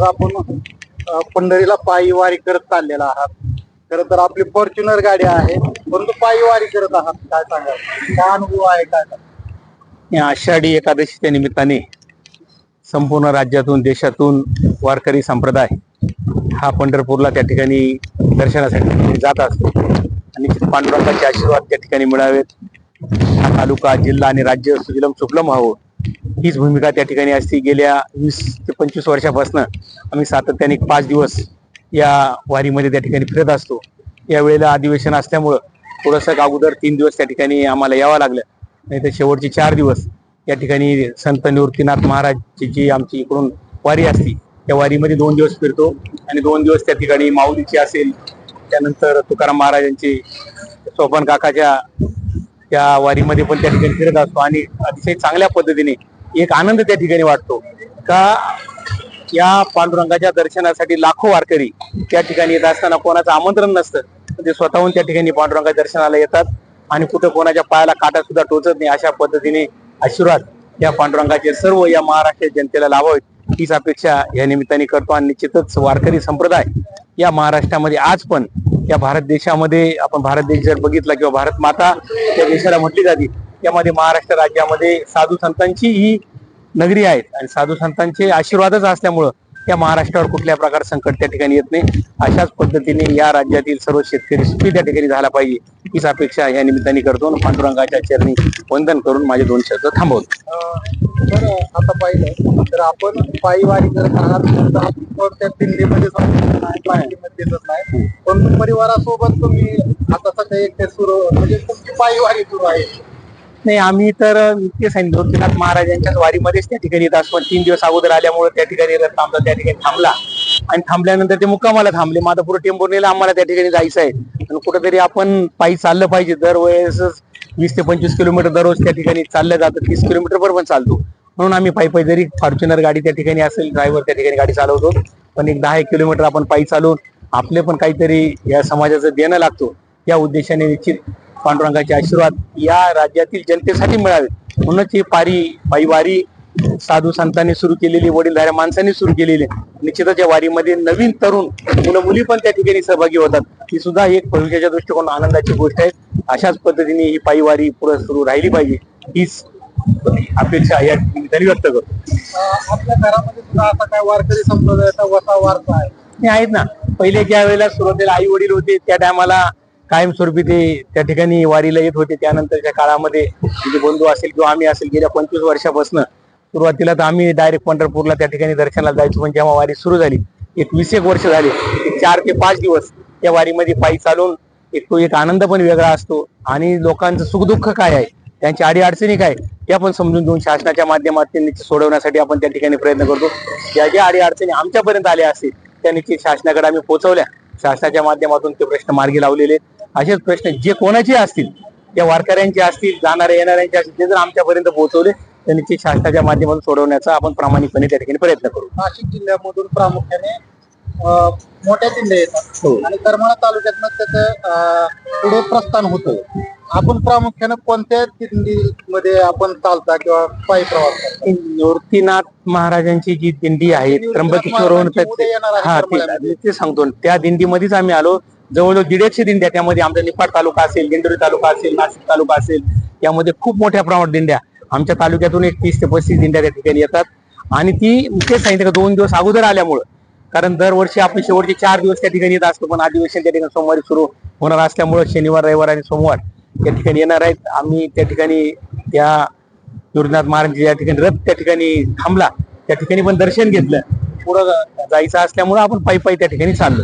आज आपण पंढरीला पायी वारी करत चाललेला आहात. खर तर आपली फॉर्च्युनर गाडी आहे परंतु पायी वारी करत आहात काय सांगा काय अनुभव आहे काय? आषाढी एकादशीच्या निमित्ताने संपूर्ण राज्यातून देशातून वारकरी संप्रदाय हा पंढरपूरला त्या ठिकाणी दर्शनासाठी जात असतो. आणि पांडुरंगाचे आशीर्वाद त्या ठिकाणी मिळावेत. हा तालुका जिल्हा आणि राज्य सुजलम सुफलम व्हावं हीच भूमिका त्या ठिकाणी असते. गेल्या वीस ते पंचवीस वर्षापासून आम्ही सातत्याने पाच दिवस या वारीमध्ये त्या ठिकाणी फिरत असतो. यावेळेला अधिवेशन असल्यामुळं थोडंसं अगोदर तीन दिवस त्या ठिकाणी आम्हाला यावं लागलं. नाही तर शेवटचे चार दिवस या ठिकाणी संत निवृत्तीनाथ महाराजची जी आमची इकडून वारी असती त्या वारीमध्ये दोन दिवस फिरतो आणि दोन दिवस त्या ठिकाणी माऊलीची असेल त्यानंतर तुकाराम महाराजांची सोपान काकाच्या त्या वारीमध्ये पण त्या ठिकाणी फिरत असतो. आणि अतिशय चांगल्या पद्धतीने एक आनंद त्या ठिकाणी वाटतो. का या पांडुरंगाच्या दर्शनासाठी लाखो वारकरी त्या ठिकाणी येत असताना कोणाचं आमंत्रण नसतं. ते स्वतःहून त्या ठिकाणी पांडुरंगाच्या दर्शनाला येतात आणि कुठं कोणाच्या पायाला काटा सुद्धा टोचत नाही अशा पद्धतीने आशीर्वाद या पांडुरंगाचे सर्व या महाराष्ट्र जनतेला लाभावेत हीच अपेक्षा या निमित्ताने करतो आणि निश्चितच वारकरी संप्रदाय या महाराष्ट्रामध्ये आज पण या भारत देशामध्ये आपण भारत देश जर बघितला किंवा भारत माता या देशाला म्हटली जाते त्यामध्ये महाराष्ट्र राज्यामध्ये साधू संतांची ही नगरी आहेत. आणि साधू संतांचे आशीर्वादच असल्यामुळं या महाराष्ट्रावर कुठल्या प्रकार संकट त्या ठिकाणी येत नाही. अशाच पद्धतीने या राज्यातील सर्व शेतकरी सुखी त्या ठिकाणी झाला पाहिजे हीच अपेक्षा या निमित्ताने करतो. पांडुरंगाच्या चरणी वंदन करून माझे दोन शब्द थांबवतो. तर आता पाहिलं तर आपण पायी वारी करत आहात तर आपण नाही पण परिवारासोबत तुम्ही आता सकाळी एकटे सुरू म्हणजे तुमची पायी वारी सुरू आहे. नाही आम्ही तर नित्य सांगितलं गोपीनाथ महाराजांच्याच वारीमध्येच त्या ठिकाणी येत असतो पण तीन दिवस अगोदर आल्यामुळे त्या ठिकाणी रथ आमचा त्या ठिकाणी थांबला. आणि थांबल्यानंतर ते मुक्कामाला थांबले. माझा पुढे आम्हाला त्या ठिकाणी जायचं आहे. आणि कुठेतरी आपण पायी चाललं पाहिजे. दरवेळेस वीस ते पंचवीस किलोमीटर दररोज त्या ठिकाणी चाललं जातं तीस किलोमीटरवर पण चालतो. म्हणून आम्ही पायी पायी जरी फॉर्च्युनर गाडी त्या ठिकाणी असेल ड्रायव्हर त्या ठिकाणी गाडी चालवतो. पण एक दहा एक किलोमीटर आपण पायी चालवून आपले पण काहीतरी या समाजाचं देणं लागतो. या उद्देशाने निश्चित पांडुरंगाचे आशीर्वाद या राज्यातील जनतेसाठी मिळावे. म्हणूनच ही पारी पायी वारी साधू संतांनी सुरू केलेली वडीलधाऱ्या माणसांनी सुरू केलेली. निश्चितच या वारीमध्ये नवीन तरुण मुलं मुली पण त्या ठिकाणी सहभागी होतात. ही सुद्धा एक भविष्याच्या दृष्टिकोन आनंदाची गोष्ट आहे. अशाच पद्धतीने ही पायी वारी पुढे सुरू राहिली पाहिजे. हीच अपेक्षा या ठिकाणी व्यक्त करतो. आपल्या घरामध्ये सुद्धा आता काय वारकरी संप्रदायाचा वसा वारसा आहे. आहेत ना. पहिले ज्या वेळेला सुरुवातीला आई वडील होते त्या टायमाला कायमस्वरूपी ते त्या ठिकाणी वारीला येत होते. त्यानंतरच्या काळामध्ये म्हणजे बंधू असेल किंवा आम्ही असेल गेल्या पंचवीस वर्षापासून सुरुवातीला तर आम्ही डायरेक्ट पंढरपूरला त्या ठिकाणी दर्शनाला जायचो. पण जेव्हा वारी सुरू झाली एक वीस एक वर्ष झाली चार ते पाच दिवस त्या वारीमध्ये पायी चालून एक तो एक आनंद पण वेगळा असतो. आणि लोकांचं सुखदुःख काय आहे? त्यांच्या आडी अडचणी काय त्या पण समजून घेऊन शासनाच्या माध्यमातून निश्चित सोडवण्यासाठी आपण त्या ठिकाणी प्रयत्न करतो. ज्या ज्या आडी अडचणी आमच्यापर्यंत आल्या असतील त्या निश्चित शासनाकडे आम्ही पोहोचवल्या. शासनाच्या माध्यमातून ते प्रश्न मार्गी लावलेले आहेत. असेच प्रश्न जे कोणाचे असतील त्या वारकऱ्यांचे असतील जाणाऱ्या येणाऱ्यांचे असतील ते जर आमच्यापर्यंत पोहोचवले तर निश्चित शासनाच्या माध्यमातून सोडवण्याचा आपण प्रामाणिकपणे त्या ठिकाणी प्रयत्न करू. नाशिक जिल्ह्यामधून प्रामुख्याने मोठ्या दिंड्या येतात. हो. आणि करमाळा तालुक्यातनं त्याचं पुढे प्रस्थान होतं. आपण प्रामुख्याने कोणत्या दिंडीमध्ये आपण चालता किंवा पायी प्रवास निवृत्तीनाथ महाराजांची जी दिंडी आहे आहे हा ते सांगतो. त्या दिंडीमध्येच आम्ही आलो. जवळजवळ दीडशे दिंड्या त्यामध्ये आमचा निफाड तालुका असेल दिंडोरी तालुका असेल नाशिक तालुका असेल यामध्ये खूप मोठ्या प्रमाणात दिंड्या. आमच्या तालुक्यातून एक तीस ते पस्तीस दिंड्या त्या ठिकाणी येतात. आणि ती तेच सांगितलं का दोन दिवस अगोदर आल्यामुळं. कारण दरवर्षी आपण शेवटचे चार दिवस त्या ठिकाणी येत असतो पण अधिवेशन त्या ठिकाणी सोमवारी सुरू होणार असल्यामुळं शनिवार रविवार आणि सोमवार त्या ठिकाणी येणार आहेत. आम्ही त्या ठिकाणी त्या गुरुनाथ महाराज या ठिकाणी रथ त्या ठिकाणी थांबला त्या ठिकाणी पण दर्शन घेतलं. पुढं जायचं असल्यामुळं आपण पायी पायी त्या ठिकाणी चाललो.